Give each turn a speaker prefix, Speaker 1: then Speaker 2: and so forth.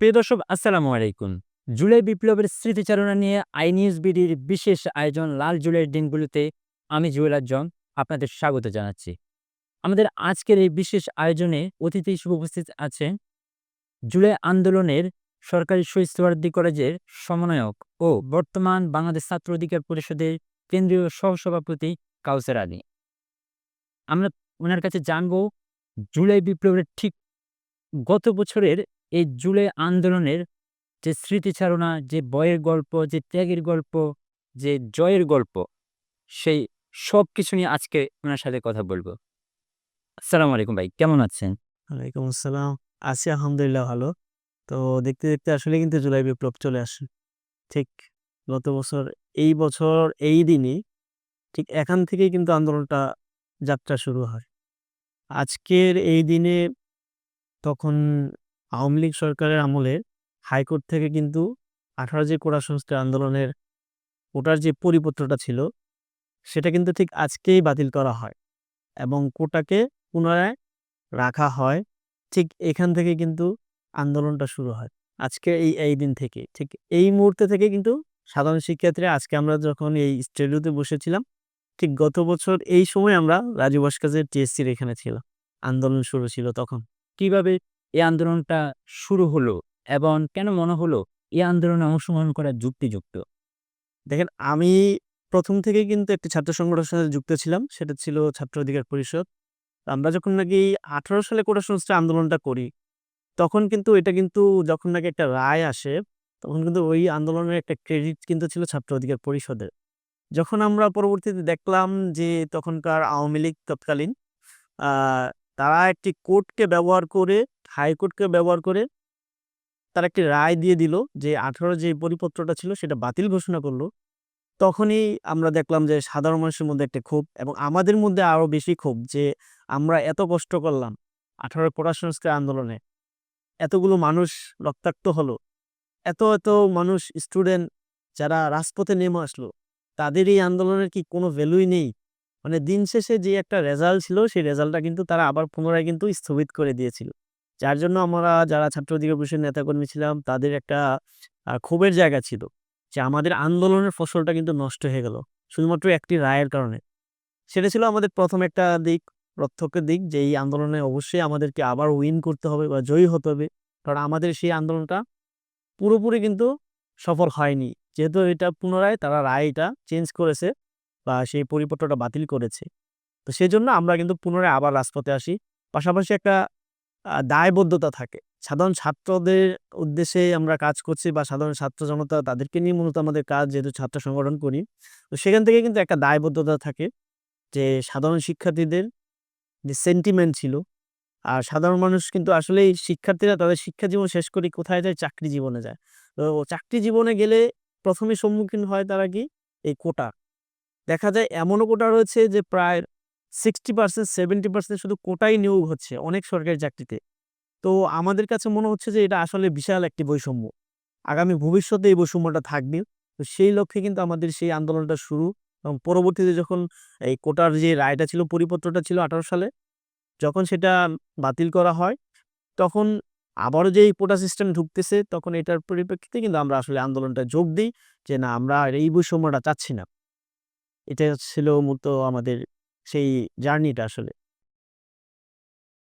Speaker 1: প্রিয় দর্শক, আসসালামু আলাইকুম। জুলাই বিপ্লবের স্মৃতিচারণা নিয়ে আই নিউজ বিডির বিশেষ আয়োজন লাল জুলাইয়ের দিনগুলোতে আমি জুয়েল আজম আপনাদের স্বাগত জানাচ্ছি। আমাদের আজকের এই বিশেষ আয়োজনে অতিথি হিসেবে উপস্থিত আছেন জুলাই আন্দোলনের সরকারি শহীদ কলেজের সমন্বয়ক ও বর্তমান বাংলাদেশ ছাত্র অধিকার পরিষদের কেন্দ্রীয় সহসভাপতি কাউসার আলী। আমরা ওনার কাছে জানব, জুলাই বিপ্লবের ঠিক গত বছরের এই জুলাই আন্দোলনের যে স্মৃতিচারণা, যে বয়ের গল্প, যে ত্যাগের গল্প, যে জয়ের গল্প, সেই সব কিছু নিয়ে আজকে ওনার সাথে কথা বলব। আসসালামু আলাইকুম ভাই, কেমন আছেন?
Speaker 2: ওয়ালাইকুম আসসালাম। আছি আলহামদুলিল্লাহ ভালো। তো দেখতে দেখতে আসলে কিন্তু জুলাই বিপ্লব চলে আসে ঠিক গত বছর, এই বছর, এই দিনই ঠিক এখান থেকেই কিন্তু আন্দোলনটা, যাত্রা শুরু হয়। আজকের এই দিনে তখন আওয়ামী লীগ সরকারের আমলে হাইকোর্ট থেকে কিন্তু আঠারো যে কোটা সংস্কার আন্দোলনের ওটার যে পরিপত্রটা ছিল, সেটা কিন্তু ঠিক আজকেই বাতিল করা হয় এবং কোটাকে পুনরায় রাখা হয়। ঠিক এখান থেকে কিন্তু আন্দোলনটা শুরু হয়। আজকে এই এই দিন থেকে। ঠিক এই মুহূর্তে থেকে কিন্তু সাধারণ শিক্ষার্থীরা আজকে আমরা যখন এই স্টুডিওতে বসেছিলাম, ঠিক গত বছর এই সময় আমরা রাজু ভাস্কাজের টিএসসির এখানে ছিলাম। আন্দোলন শুরু ছিল তখন।
Speaker 1: কীভাবে এই আন্দোলনটা শুরু হলো এবং কেন মনে হলো এই আন্দোলনে অংশগ্রহণ করা যুক্তিযুক্ত?
Speaker 2: দেখেন, আমি প্রথম থেকে কিন্তু একটি ছাত্র সংগঠনের সাথে যুক্ত ছিলাম। সেটা ছিল ছাত্র অধিকার পরিষদ। আমরা যখন নাকি আঠারো সালে কোটা সংস্কার আন্দোলনটা করি, তখন কিন্তু এটা কিন্তু যখন নাকি একটা রায় আসে, তখন কিন্তু ওই আন্দোলনের একটা ক্রেডিট কিন্তু ছিল ছাত্র অধিকার পরিষদের। যখন আমরা পরবর্তীতে দেখলাম যে তখনকার আওয়ামী লীগ তৎকালীন তারা একটি কোর্টকে ব্যবহার করে হাইকোর্টকে ব্যবহার করে তারা একটি রায় দিয়ে দিল যে, আঠারো যে পরিপত্রটা ছিল সেটা বাতিল ঘোষণা করল। তখনই আমরা দেখলাম যে, সাধারণ মানুষের মধ্যে একটা ক্ষোভ এবং আমাদের মধ্যে আরও বেশি ক্ষোভ যে, আমরা এত কষ্ট করলাম আঠারো কোটা সংস্কার আন্দোলনে। এতগুলো মানুষ রক্তাক্ত হলো। এত এত মানুষ স্টুডেন্ট যারা রাজপথে নেমে আসলো, তাদের এই আন্দোলনের কি কোনো ভ্যালুই নেই? মানে দিন শেষে যে একটা রেজাল্ট ছিল, সেই রেজাল্টটা কিন্তু তারা আবার পুনরায় কিন্তু স্থগিত করে দিয়েছিল। যার জন্য আমরা যারা ছাত্র অধিকার পরিষদের নেতাকর্মী ছিলাম, তাদের একটা ক্ষোভের জায়গা ছিল যে আমাদের আন্দোলনের ফসলটা কিন্তু নষ্ট হয়ে গেল, শুধুমাত্র একটি রায়ের কারণে। সেটা ছিল আমাদের প্রথম একটা দিক, প্রত্যক্ষ দিক যে এই আন্দোলনে অবশ্যই আমাদেরকে আবার উইন করতে হবে বা জয়ী হতে হবে। কারণ আমাদের সেই আন্দোলনটা পুরোপুরি কিন্তু সফল হয়নি। যেহেতু এটা পুনরায় তারা রায়টা চেঞ্জ করেছে বা সেই পরিপত্রটা বাতিল করেছে। তো সেই জন্য আমরা কিন্তু পুনরায় আবার রাজপথে আসি। পাশাপাশি একটা দায়বদ্ধতা থাকে। সাধারণ ছাত্রদের উদ্দেশ্যে আমরা কাজ করছি বা সাধারণ ছাত্র জনতা তাদেরকে নিয়ে মূলত আমাদের কাজ যেহেতু ছাত্র সংগঠন করি, তো সেখান থেকে কিন্তু একটা দায়বদ্ধতা থাকে যে সাধারণ শিক্ষার্থীদের যে সেন্টিমেন্ট ছিল, আর সাধারণ মানুষ কিন্তু আসলে শিক্ষার্থীরা তাদের শিক্ষা জীবন শেষ করে কোথায় যায়? চাকরি জীবনে যায়। তো চাকরি জীবনে গেলে প্রথমে সম্মুখীন হয় তারা কি? এই কোটা। দেখা যায় এমনও কোটা রয়েছে যে প্রায় সিক্সটি পার্সেন্ট সেভেন্টি পার্সেন্ট শুধু কোটাই নিয়োগ হচ্ছে অনেক সরকারি চাকরিতে। তো আমাদের কাছে মনে হচ্ছে যে এটা আসলে বিশাল একটি বৈষম্য। আগামী ভবিষ্যতে এই বৈষম্যটা থাকবে। তো সেই লক্ষ্যে কিন্তু আমাদের সেই আন্দোলনটা শুরু এবং পরবর্তীতে যখন এই কোটার যে রায়টা ছিল, পরিপত্রটা ছিল আঠারো সালে, যখন সেটা বাতিল করা হয়, তখন আবারও যে এই কোটা সিস্টেম ঢুকতেছে, তখন এটার পরিপ্রেক্ষিতে কিন্তু আমরা আসলে আন্দোলনটা যোগ দিই যে না, আমরা এই বৈষম্যটা চাচ্ছি না। এটা ছিল মূলত আমাদের সেই জার্নিটা আসলে।